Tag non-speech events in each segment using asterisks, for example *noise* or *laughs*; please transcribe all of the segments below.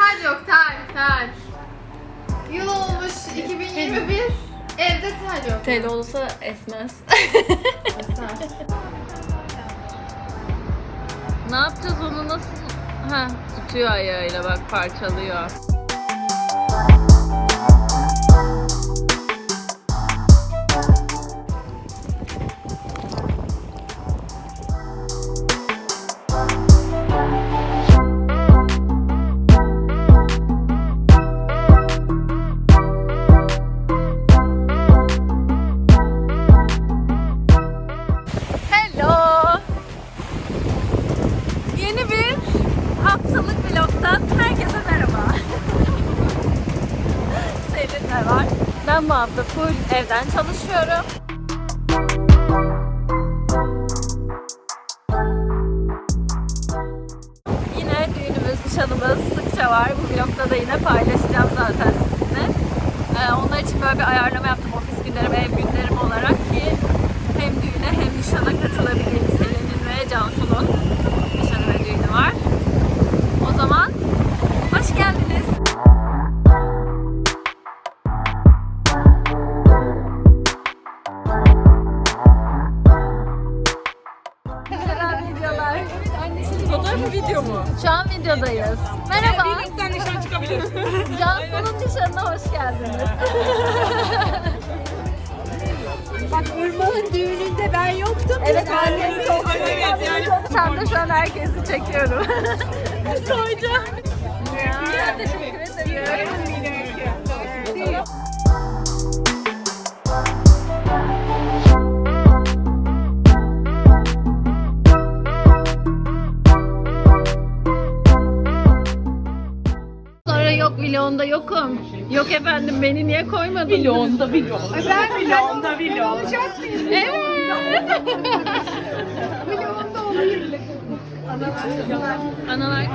tel yok tel tel. Yıl olmuş 2021. Evde tel yok. Tel olsa esmez. ne yapacağız onu nasıl... Ha tutuyor ayağıyla bak parçalıyor. Evden çalışıyorum. Yine düğünümüz, nişanımız sıkça var. Bu vlogda da yine paylaşacağım zaten sizinle. Ee, onlar için böyle bir ayarlama yaptım ofis günlerim, ev günlerim olarak ki hem düğüne hem nişana katılabileyim. Selin'in ve Cansu'nun nişanı ve düğünü var. O zaman hoş geldiniz. Şu an videodayız. Merhaba. Vlogdan nişan çıkabilir. *laughs* Cansu'nun nişanına hoş geldiniz. *laughs* Bak Irmak'ın düğününde ben yoktum. Evet ben de çok Evet yani. Sen de şu an herkesi çekiyorum. *laughs* Soyacağım. Ya, teşekkür ederim. Yokum. Yok efendim beni niye koymadın? Vlogunda vlog. Ben vlogunda vlog. Evet. *laughs* Analar.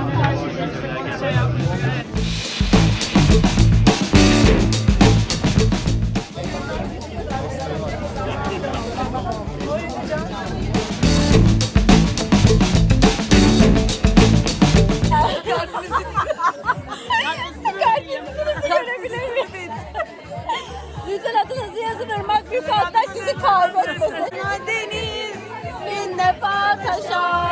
Lütfen 叉烧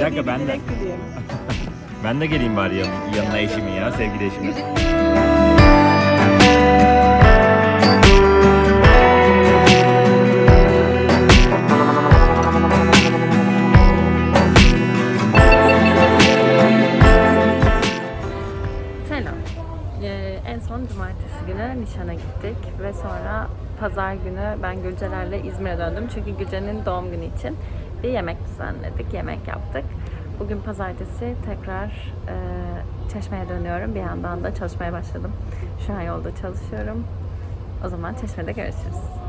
Bir dakika ben de. *laughs* Ben de geleyim bari yan- yanına eşimin ya sevgili eşimin. Selam. Ee, en son cumartesi günü nişana gittik ve sonra pazar günü ben Gülceler'le İzmir'e döndüm. Çünkü Gülce'nin doğum günü için bir yemek düzenledik, yemek yaptık. Bugün pazartesi tekrar e, Çeşme'ye dönüyorum. Bir yandan da çalışmaya başladım. Şu an yolda çalışıyorum. O zaman Çeşme'de görüşürüz.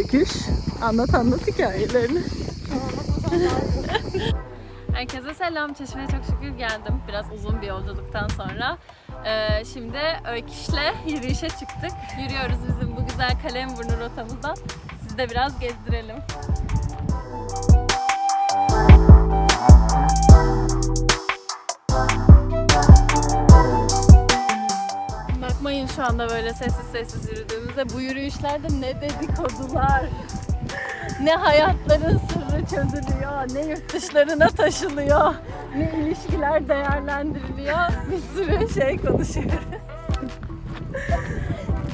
Öyküş. Anlat anlat hikayelerini. Herkese selam. Çeşme'ye çok şükür geldim. Biraz uzun bir yolculuktan sonra. Ee, şimdi Öyküş'le yürüyüşe çıktık. Yürüyoruz bizim bu güzel Kalemburnu rotamızdan. Sizi de biraz gezdirelim. Şu anda böyle sessiz sessiz yürüdüğümüzde bu yürüyüşlerde ne dedikodular, ne hayatların sırrı çözülüyor, ne yurt dışlarına taşılıyor, ne ilişkiler değerlendiriliyor. Bir sürü şey konuşuyoruz.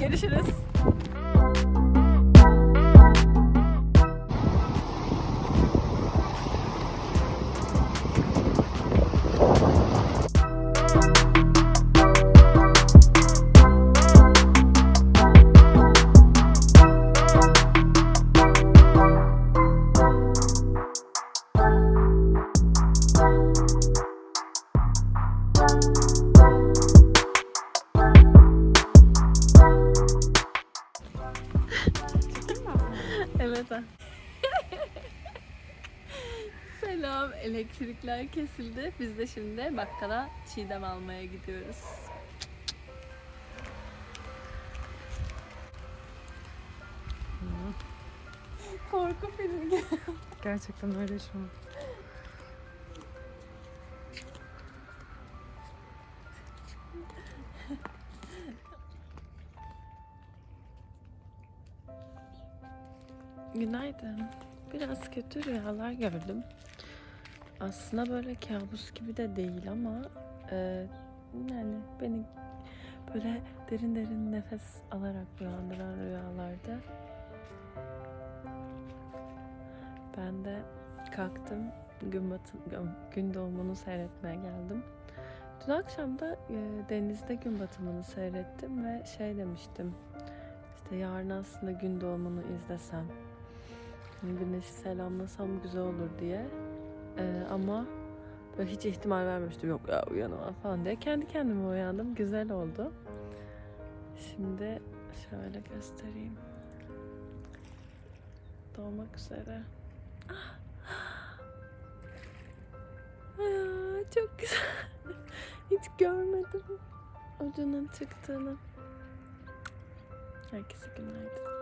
Görüşürüz. Ha. *laughs* Selam. Elektrikler kesildi. Biz de şimdi bakkala çiğdem almaya gidiyoruz. Korku filmi. Gerçekten öyle şu an. Günaydın. Biraz kötü rüyalar gördüm. Aslında böyle kabus gibi de değil ama e, yani beni böyle derin derin nefes alarak uyandıran rüyalarda ben de kalktım gün, batı, gün doğumunu seyretmeye geldim. Dün akşam da e, denizde gün batımını seyrettim ve şey demiştim. İşte yarın aslında gün doğumunu izlesem güneşi selamlasam güzel olur diye. Ee, ama böyle hiç ihtimal vermemiştim. Yok ya uyanamam falan diye. Kendi kendime uyandım. Güzel oldu. Şimdi şöyle göstereyim. Doğmak üzere. Ah! *gasps* Aa, çok güzel. *laughs* Hiç görmedim ucunun çıktığını. Herkese günaydın.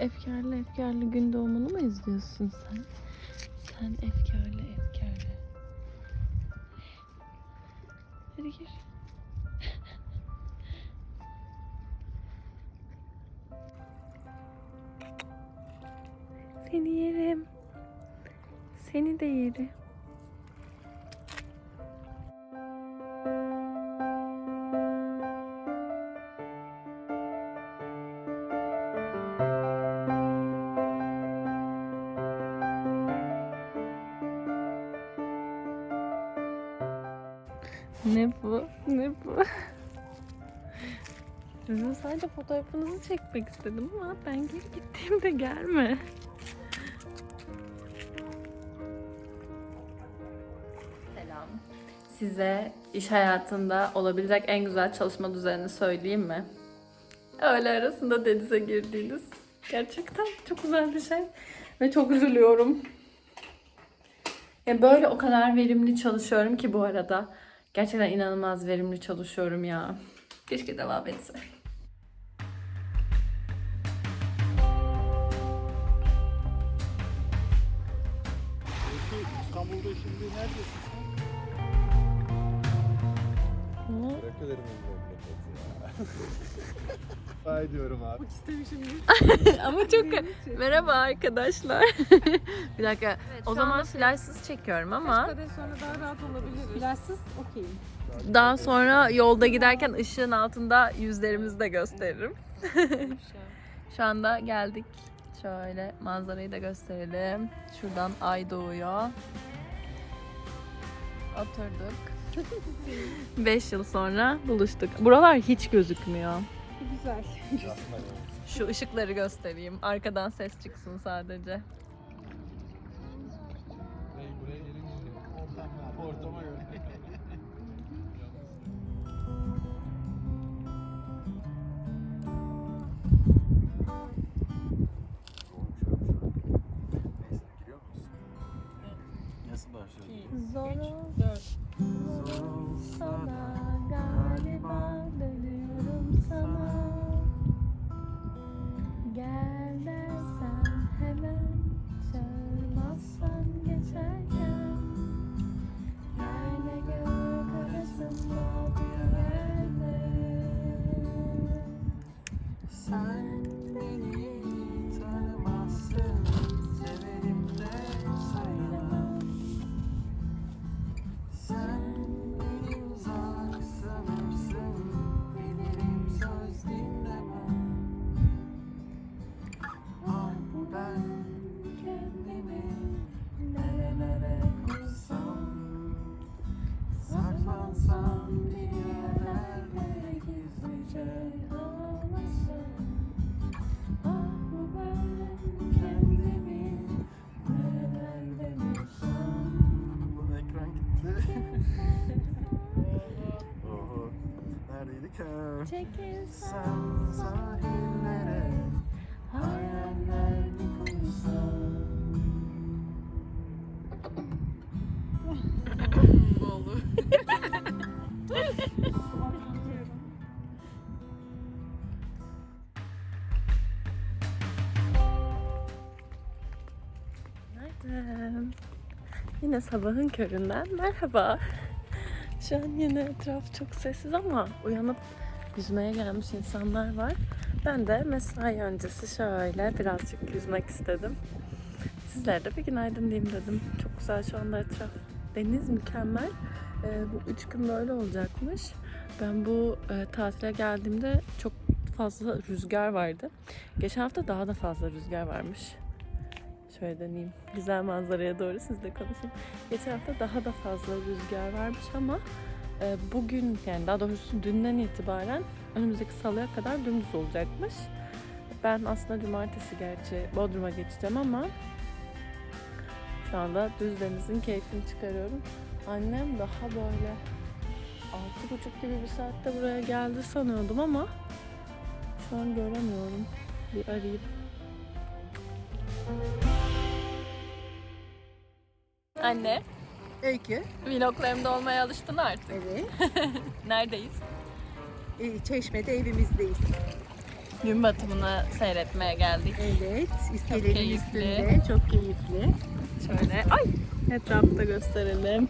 Efkarlı efkarlı gün doğumunu mu izliyorsun sen? Sen efkarlı efkarlı. Hadi gir. Seni yerim. Seni de yerim. Ne bu? Ne bu? Sizin sadece fotoğrafınızı çekmek istedim ama ben geri gittiğimde gelme. Selam. Size iş hayatında olabilecek en güzel çalışma düzenini söyleyeyim mi? Öğle arasında denize girdiğiniz. Gerçekten çok güzel bir şey. Ve çok üzülüyorum. Ya böyle o kadar verimli çalışıyorum ki bu arada. Gerçekten inanılmaz verimli çalışıyorum ya. Keşke devam etse. İstanbul'da şimdi neredesin sen? Bırak ederim Vay diyorum abi. *laughs* Ama çok... Merhaba arkadaşlar. bir dakika. o zaman flashsız çekiyorum ama Kadeh sonra daha rahat olabiliriz. Flashsız okeyim. daha sonra yolda giderken ışığın altında yüzlerimizi de gösteririm. *laughs* Şu anda geldik. Şöyle manzarayı da gösterelim. Şuradan ay doğuyor. Oturduk. *laughs* 5 yıl sonra buluştuk. Buralar hiç gözükmüyor. Güzel. Şu ışıkları göstereyim. Arkadan ses çıksın sadece. Sen Sen sahillere hayaller kursam? Günaydın. Yine sabahın köründen merhaba. Şu an yine etraf çok sessiz ama uyanıp yüzmeye gelmiş insanlar var. Ben de mesai öncesi şöyle birazcık yüzmek istedim. Sizlere de bir günaydın diyeyim dedim. Çok güzel şu anda etraf. Deniz mükemmel. Ee, bu üç gün böyle olacakmış. Ben bu e, tatile geldiğimde çok fazla rüzgar vardı. Geçen hafta daha da fazla rüzgar varmış. Şöyle deneyeyim. Güzel manzaraya doğru sizle konuşayım. Geçen hafta daha da fazla rüzgar varmış ama e, bugün yani daha doğrusu dünden itibaren önümüzdeki salıya kadar dümdüz olacakmış. Ben aslında cumartesi gerçi Bodrum'a geçeceğim ama şu anda düz denizin keyfini çıkarıyorum. Annem daha böyle altı buçuk gibi bir saatte buraya geldi sanıyordum ama şu an göremiyorum. Bir arayayım. Anne, Öykü. vloglarımda olmaya alıştın artık. Evet. *laughs* Neredeyiz? Ee, Çeşme'de evimizdeyiz. Gün batımını seyretmeye geldik. Evet. İskelenin keyifli. üstünde. Çok keyifli. Şöyle, ay etrafta gösterelim.